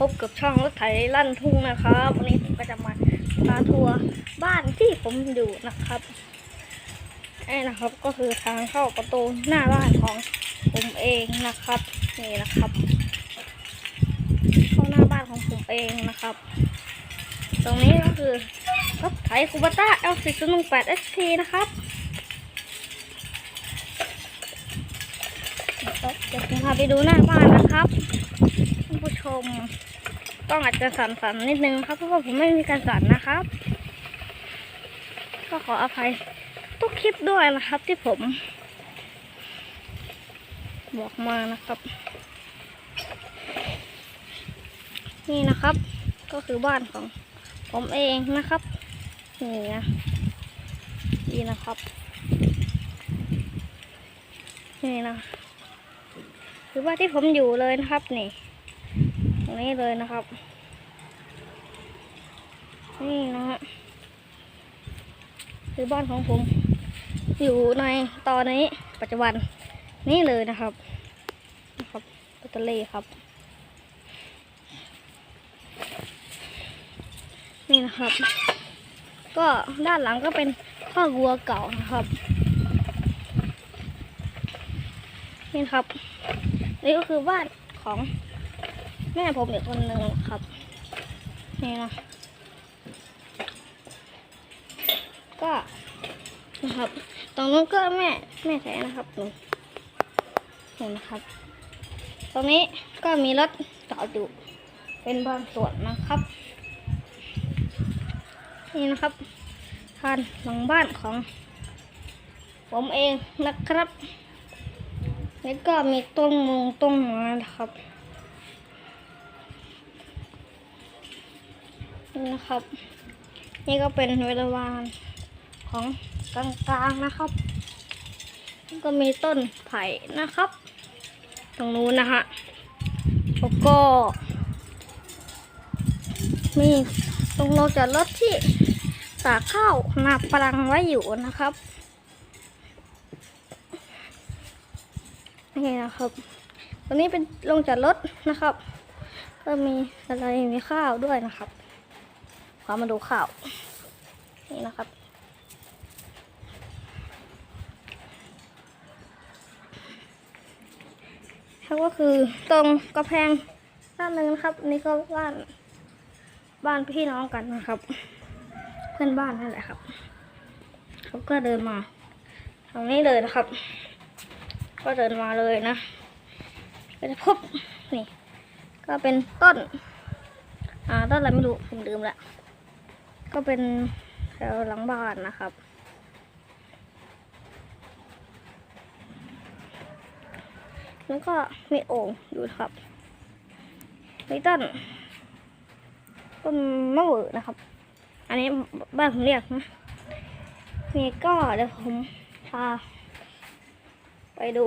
พบกับช่องรถไถลั่นทุ่งนะครับวันนี้ผมก็จะมาพาทัวร์บ้านที่ผมอยู่นะครับนี่นะครับ ก็คือทางเข้าประตูหน้าบ้านของผมเองนะครับนี่นะครับเข้าหน้าบ้านของผมเองนะครับ ตรงนี้ก็คือรถไถคูบต้า L 4 0 1 8 ST นะครับเดี๋ยวผมพาไปดูหน้าบ้านนะครับ ชม ต้องอาจจะสั่นๆนิดนึงครับ เพราะว่าผมไม่มีการสั่นนะครับ ก็ขออภัยทุกคลิปด้วยนะครับ ที่ผม บอกมานะครับ นี่นะครับ ก็คือบ้านของผมเองนะครับนี่นะนี่นะครับนี่นะคือว่าที่ผมอยู่เลยนะครับนี่ รงนี้เลยนะครับ นี่นะฮะคือบ้านของผม อยู่ในตอนนี้ปัจจุบันนี่เลยนะครับนะครับปัตเตอรี่ครับ นี่นะครับ ก็ด้านหลังก็เป็นข้อกวัวเก่านะครับนี่นะครับ นี่ก็คือบ้านของ แม่ผมอีกคนหนึ่งครับ นี่นะ ก็นะครับ ตรงนู้นก็แม่แม่แท้นะครับหนูนี่นะครับ ตรงนี้ก็มีรถจอดอยู่เป็นบางส่วนนะครับ นี่นะครับทานหลังบ้านของ ผมเองนะครับ แล้วก็มีต้นมงต้นไม้นะครับ นี่นะครับ นี่ก็เป็นเวลาวานของกลางๆนะครับ ก็มีต้นไผ่นะครับ ตรงนู้นนะฮะแล้วก็ มีตรงโลจอดรถที่ตากข้าวนาปลังไว้อยู่นะครับนี่นะครับวันนี้เป็นลงจากรถนะครับ ก็มีอะไรมีข้าวด้วยนะครับ ขอมาดูข้าว นี่นะครับแล้วก็คือตรงกระแพงด้านหนึ่งนะครับ นี่ก็บ้านบ้านพี่น้องกันนะครับ เพื่อนบ้านนั่นแหละครับ เขาก็เดินมาตรงนี้เลยนะครับ ก็เดินมาเลยนะ ก็จะพบนี่ ก็เป็นต้น อ่าต้นอะไรไม่รู้ผมลืมละ ก็เป็นแถวหลังบ้านนะครับ แล้วก็มีโอ่งอยู่ครับมีต้นต้นมะเวอนะครับ อันนี้บ้านผมเรียกนะนี่ก็เดี๋ยวผมพาไปดู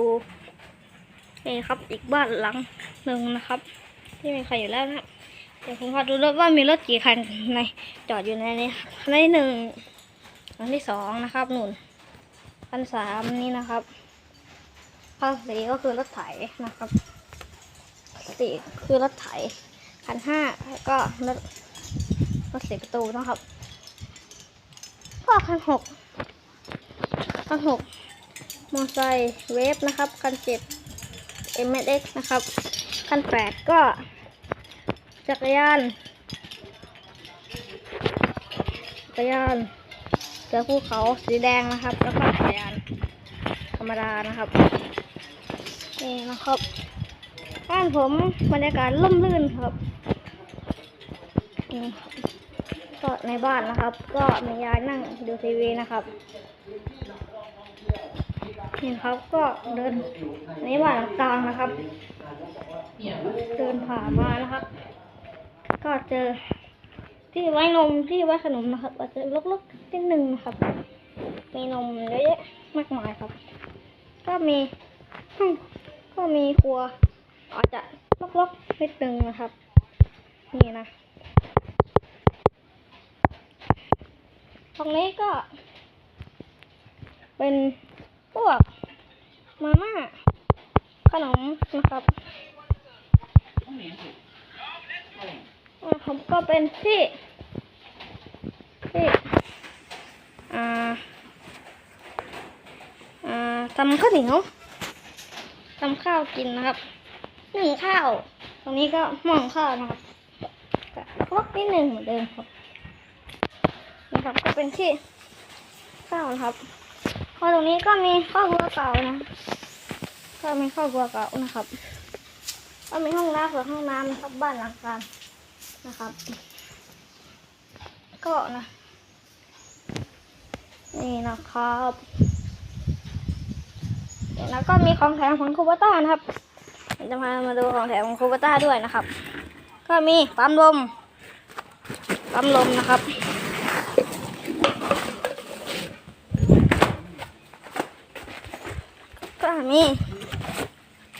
นี่ครับอีกบ้านหลังหนึ่งนะครับ ที่มีใครอยู่แล้วนะครับ เดี๋ยวผมพาดูรถว่ามีรถกี่คันในจอดอยู่ในนี้คันที่หนึ่งคันที่สองนะครับหนุนคันสามนี่นะครับคันสี่ก็คือรถไถนะครับสี่คือรถไถคันห้าก็รถรถสี่ประตูนะครับก็คันหกคันหกมอไซค์เวฟนะครับคันเจ็ด m s x นะครับคันแปดก็ จักรยานจักรยานเสือภูเขาสีแดงนะครับ แล้วก็จักรยานธรรมดานะครับนี่นะครับบ้านผมบรรยากาศร่มรื่นครับนี่ครับก็ในบ้านนะครับ ก็มียายนั่งดูทีวีนะครับนี่ครับก็เดินในบ้านกลางนะครับ เดินผ่านมานะครับ ก็เจอ ที่ไว้นมที่ไว้ขนมนะครับ อาจจะลกๆนิดนึงนะครับ มีนมเยอะแยะมากมายครับ ก็มีห้องก็มีครัว อาจจะลกๆนิดนึงนะครับ นี่นะตรงนี้ก็ เป็นพวกมาม่าขนมนะครับ ผมก็เป็นที่ที่อ่าอ่าทำข้าวเหนียวทำข้าวกินนะครับหนึ่งข้าว ตรงนี้ก็หม่องข้าวนะครับก็ครบนิดหนึ่งเหมือนเดิมครับนะครับก็เป็นที่ข้าวนะครับพอตรงนี้ก็มีข้าวครัวเก่านะก็มีข้าวครัวเก่านะครับก็มีห้องน้ำกับห้องน้ำนะครับบ้านหลังกลาง นะครับ ก็นะ นี่นะครับเดี๋ยวแล้วก็มีของแถมของคูเบต้านะครับเดี๋ยวจะพามาดูของแถมของคูเบต้าด้วยนะครับ ก็มีปั๊มลมปั๊มลมนะครับก็มี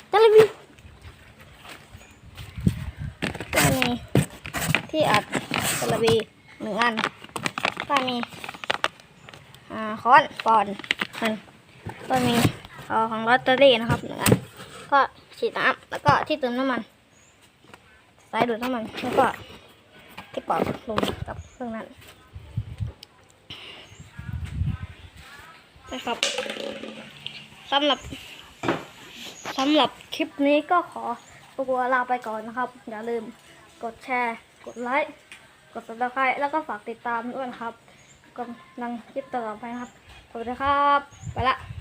เทเลวิก็มีที่อัด เวีหนึ่งอัน ก็มีอ่าค้อนปอนอันก็มีเอาของลอตเตอรี่นะครับหนึ่งอัน ก็ฉีดน้ำแล้วก็ที่เติมน้ำมันสายดูดน้ำมันแล้วก็ที่ป่าลมกับเครื่องนั้นนะครับสำหรับสำหรับคลิปนี้ก็ขอตัวลาไปก่อนนะครับ อย่าลืมกดแชร์ กดไลค์ กด subscribe แล้วก็ฝากติดตามด้วยนะครับกำลังคลิปต่อไปนะครับ สวัสดีครับ ไปละ